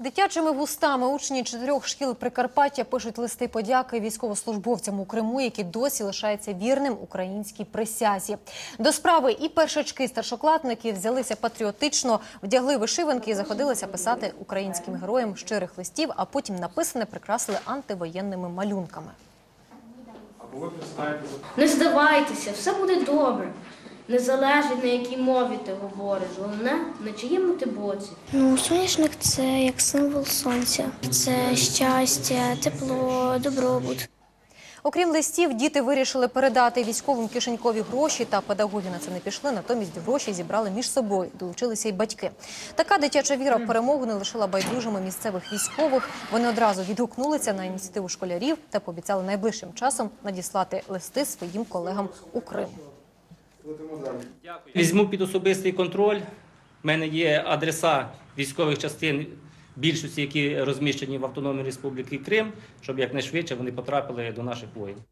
Дитячими вустами учні чотирьох шкіл Прикарпаття пишуть листи подяки військовослужбовцям у Криму, які досі лишаються вірним українській присязі. До справи і першачки старшокласники взялися патріотично, вдягли вишиванки і заходилися писати українським героям щирих листів, а потім написане прикрасили антивоєнними малюнками. Не здавайтеся, все буде добре. Не залежить на якій мові ти говориш, головне на чиєму ти боці. Ну, соняшник це як символ сонця. Це щастя, тепло, добробут. Окрім листів, діти вирішили передати військовим кишенькові гроші, та педагоги на це не пішли. Натомість гроші зібрали між собою. Долучилися й батьки. Така дитяча віра в перемогу не лишила байдужими місцевих військових. Вони одразу відгукнулися на ініціативу школярів та пообіцяли найближчим часом надіслати листи своїм колегам у Крим. Візьму під особистий контроль. У мене є адреса військових частин, більшості, які розміщені в Автономній Республіці Крим, щоб якнайшвидше вони потрапили до наших воїнів.